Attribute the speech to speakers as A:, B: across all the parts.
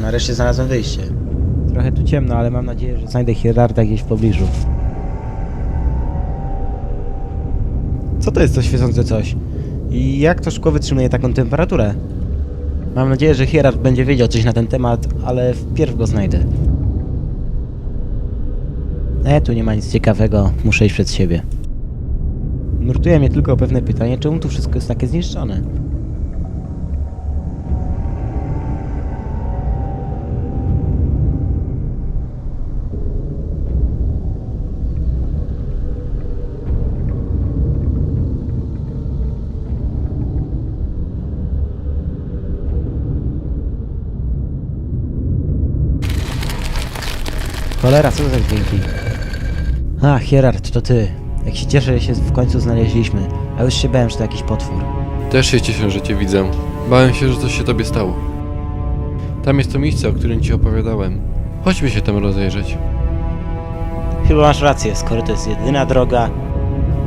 A: nareszcie znalazłem wyjście. Trochę tu ciemno, ale mam nadzieję, że znajdę hierarda gdzieś w pobliżu. Co to jest to świecące coś? I jak to szkło wytrzymuje taką temperaturę? Mam nadzieję, że hierarch będzie wiedział coś na ten temat, ale wpierw go znajdę. E, tu nie ma nic ciekawego, muszę iść przed siebie. Nurtuje mnie tylko pewne pytanie, czemu tu wszystko jest takie zniszczone? Cholera, co to za dźwięki? A, Hierard, to ty. Jak się cieszę, że się w końcu znaleźliśmy. A już się bałem, że to jakiś potwór.
B: Też się cieszę, że cię widzę. Bałem się, że coś się tobie stało. Tam jest to miejsce, o którym ci opowiadałem. Chodźmy się tam rozejrzeć.
A: Chyba masz rację, skoro to jest jedyna droga.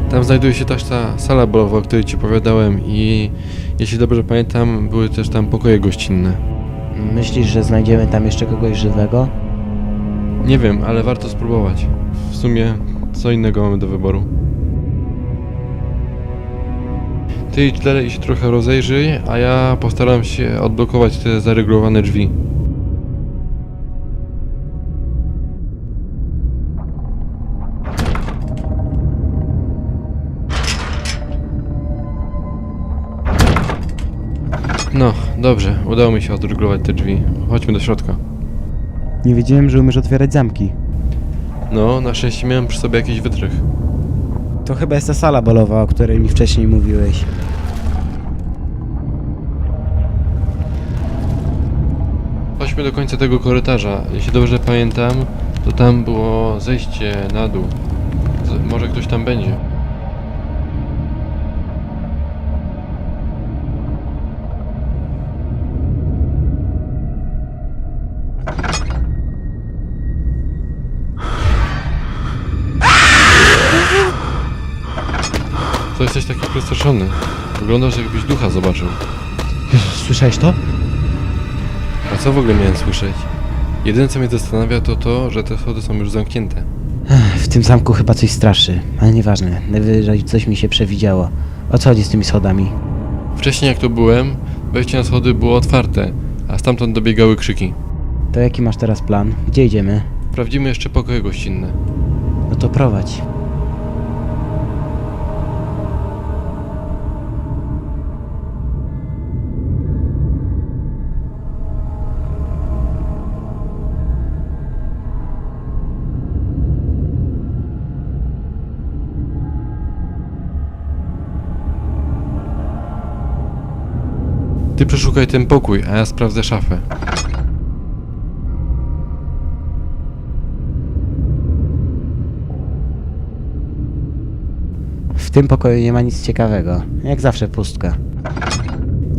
B: Tam znajduje się też ta sala bolowa, o której ci opowiadałem i jeśli dobrze pamiętam, były też tam pokoje gościnne.
A: Myślisz, że znajdziemy tam jeszcze kogoś żywego?
B: Nie wiem, ale warto spróbować. W sumie, co innego mamy do wyboru. Ty idź dalej i się trochę rozejrzyj, a ja postaram się odblokować te zaregulowane drzwi. No, dobrze, udało mi się odregulować te drzwi. Chodźmy do środka.
A: Nie wiedziałem, że umiesz otwierać zamki.
B: No, na szczęście miałem przy sobie jakiś wytrych.
A: To chyba jest ta sala bolowa, o której mi wcześniej mówiłeś.
B: Chodźmy do końca tego korytarza. Jeśli dobrze pamiętam, to tam było zejście na dół. Z może ktoś tam będzie. Co jesteś taki przestraszony? Wyglądasz jakbyś ducha zobaczył.
A: Słyszałeś to?
B: A co w ogóle miałem słyszeć? Jedyne co mnie zastanawia to to, że te schody są już zamknięte.
A: W tym zamku chyba coś straszy, ale nieważne. Najwyżej coś mi się przewidziało. O co chodzi z tymi schodami?
B: Wcześniej jak tu byłem, wejście na schody było otwarte, a stamtąd dobiegały krzyki.
A: To jaki masz teraz plan? Gdzie idziemy?
B: Sprawdzimy jeszcze pokoje gościnne.
A: No to prowadź.
B: Ty przeszukaj ten pokój, a ja sprawdzę szafę.
A: W tym pokoju nie ma nic ciekawego. Jak zawsze pustka.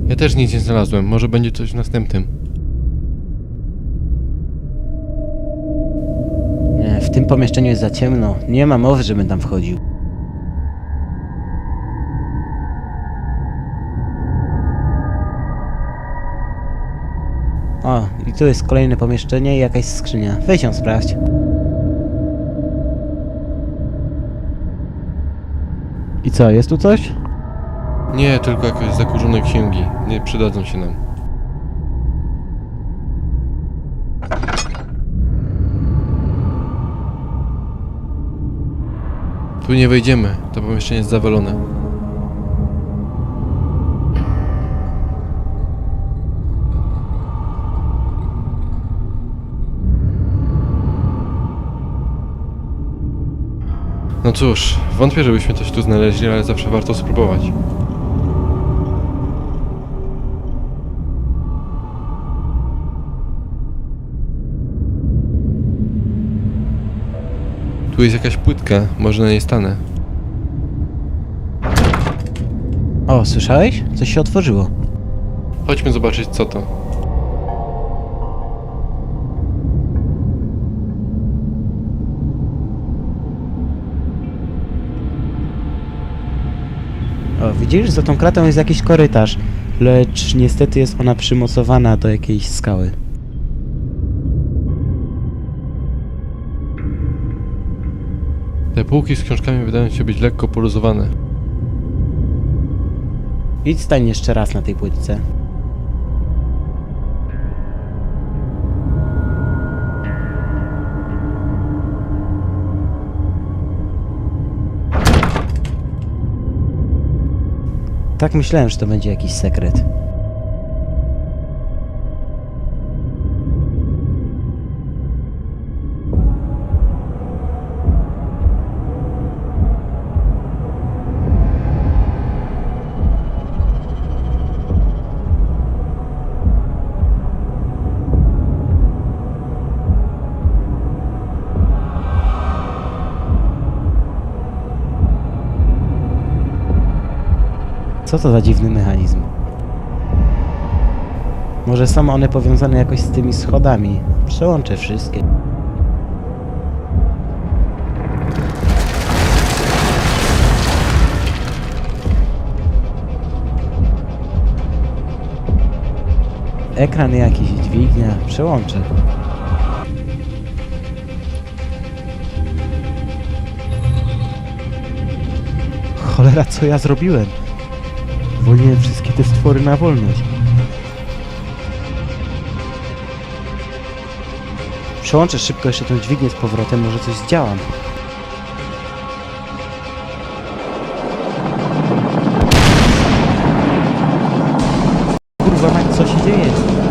B: Ja też nic nie znalazłem, może będzie coś w następnym.
A: Nie, w tym pomieszczeniu jest za ciemno. Nie ma mowy, żebym tam wchodził. O, i tu jest kolejne pomieszczenie i jakaś skrzynia. Weź ją sprawdź. I co, jest tu coś?
B: Nie, tylko jakieś zakurzone księgi. Nie przydadzą się nam. Tu nie wejdziemy, to pomieszczenie jest zawalone. No cóż, wątpię, żebyśmy coś tu znaleźli, ale zawsze warto spróbować. Tu jest jakaś płytka, może na niej stanę.
A: O, słyszałeś? Coś się otworzyło.
B: Chodźmy zobaczyć co to.
A: O, widzisz? Za tą kratą jest jakiś korytarz, lecz niestety jest ona przymocowana do jakiejś skały.
B: Te półki z książkami wydają się być lekko poluzowane.
A: Idź stań jeszcze raz na tej płytce. Tak myślałem, że to będzie jakiś sekret. Co to za dziwny mechanizm? Może są one powiązane jakoś z tymi schodami. Przełączę wszystkie. Ekran jakiś, dźwignia. Przełączę. Cholera, co ja zrobiłem? Wolniłem wszystkie te stwory na wolność. Przełączę szybko jeszcze tę dźwignię z powrotem, może coś zdziałam. Kurwa co się dzieje?